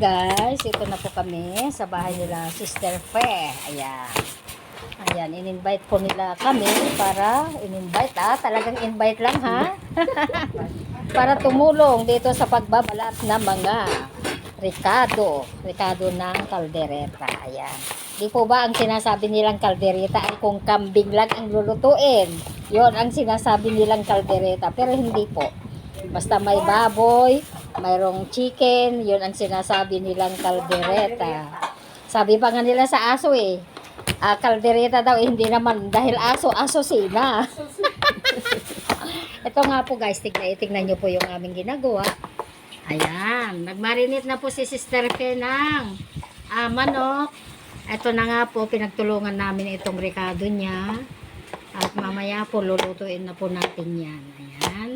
Nandito na po kami sa bahay nila Sister Fe. Ayan. Ayan, in-invite po nila kami para in-invite ah. Talagang invite lang ha. para tumulong dito sa pagbabalat ng mga Ricardo. Ricardo ng kaldereta. Ayan. Di po ba ang sinasabi nilang kaldereta ay kung kambing lang ang lulutuin? Yon ang sinasabi nilang kaldereta. Pero hindi po. Basta may baboy, mayroong chicken, yun ang sinasabi nilang kaldereta. Sabi pa nga nila sa aso eh, ah, kaldereta daw, eh, hindi naman dahil aso, aso sina. Ito nga po guys, tignan, tignan nyo po yung aming ginagawa. Ayan, nagmarinate na po si Sister Fe ng ah, manok. Ito na nga po, pinagtulungan namin itong rekado niya. At mamaya po, lulutuin na po natin yan. Ayan.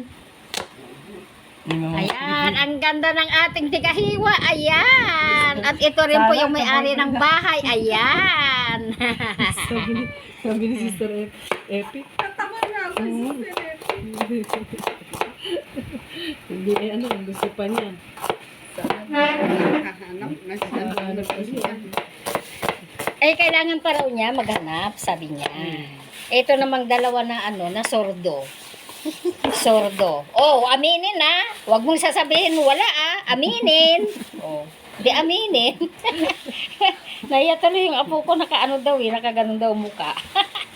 Ayan, ang ganda ng ating tigahiwa. Ayan. At ito rin po yung may-ari ng bahay. Ayan. Sabi ni Sister Ep- Epic. Hindi eh, ano, ang gusto pa niya. Siya. eh, kailangan pa raw niya maghanap, sabi niya. Ito namang dalawa na ano, na sordo. Sordo. Oh, aminin na. Huwag mong sasabihin wala ah. Aminin. Oh. Di aminin. Naiya tuloy yung apo ko, nakaano daw eh, nakaganon daw muka.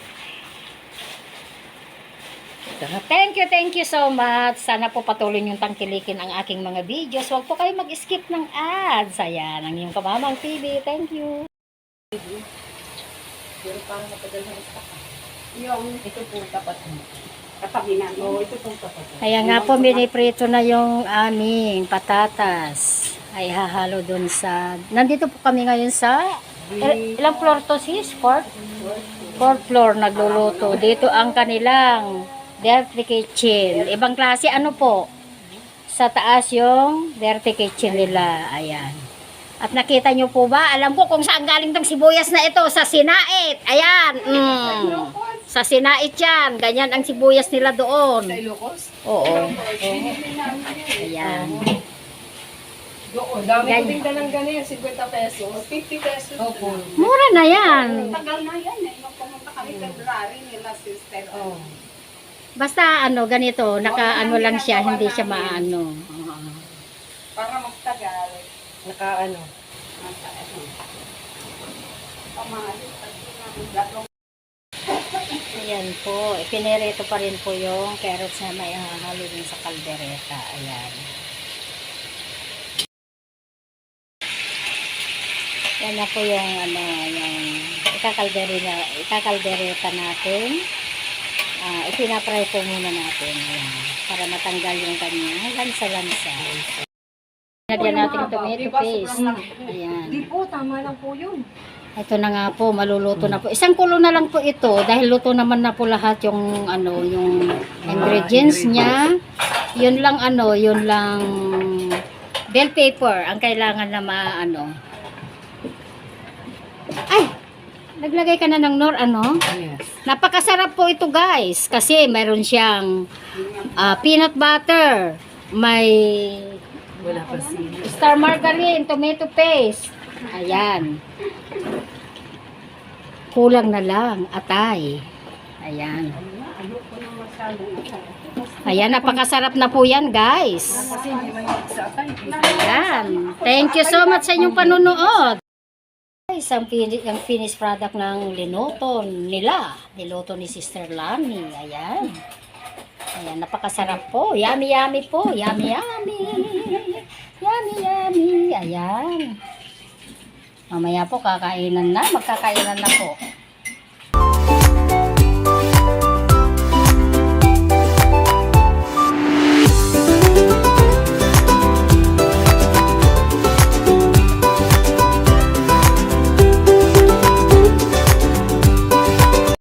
Thank you, thank you so much. Sana po patuloy niyong tangkilikin ang aking mga videos. Huwag po kayo mag-skip ng ads. Ayan, ang iyong kamamang TV. Thank you. Pero parang matagal na stock. Yung ito po tapat mo. Katabi namin. Oo, ito pong tapat. Kaya nga po, miniprito na yung aming patatas. Ay hahalo dun sa... Nandito po kami ngayon sa... Il- ilang floor to sis? Fourth? Fourth floor nagluluto. Dito ang kanilang dirty kitchen. Ibang klase ano po? Sa taas yung dirty kitchen nila. Ayan. At nakita nyo po ba? Alam ko kung saan galing tong sibuyas na ito. Sa Sinait. Ayan. Mm. Sa Sinait yan. Ganyan ang sibuyas nila doon. Sa Ilocos? Oo. Ayan. Doon, dami ko din ng ganyan, 50 pesos. 50 pesos. Opo. Mura na yan. Tagal na yan eh. Nung pumunta kami February nila sister. Oh. Basta ano, ganito, naka ano lang siya, hindi siya maano. Para magtagal. Naka ano. Nasa ano. Ayan po, ipinirito pa rin po yung carrots na may hahalo din sa kaldereta. Ayan. Yan na po yung ano, yung ikakaldereta, ikakaldereta natin. Ah, ipinapry po muna natin. Ayan, para matanggal yung kanya lansa-lansa. Lagyan natin yung tomato paste. Ayan. Di po, tama lang po yun. Ito na nga po, maluluto na po. Isang kulo na lang po ito dahil luto naman na po lahat yung ano, yung ingredients niya. Yun lang ano, yun lang bell paper ang kailangan na maano. Ay, naglagay ka na ng nor ano? Yes. Napakasarap po ito guys kasi mayroon siyang ah, peanut butter, may Wala pa sili. Star margarine, tomato paste. Ayan. Kulang na lang, atay. Ayan. Ayan, napakasarap na po yan, guys. Ayan. Thank you so much sa inyong panunood. Guys, ang, ang finished product ng linoto nila. Niloto ni Sister Lani. Ayan. Ayan, napakasarap po. Yummy, yummy po. Yummy, yummy. Yummy, yummy. Ayan. Mamaya po, kakainan na. Magkakainan na po.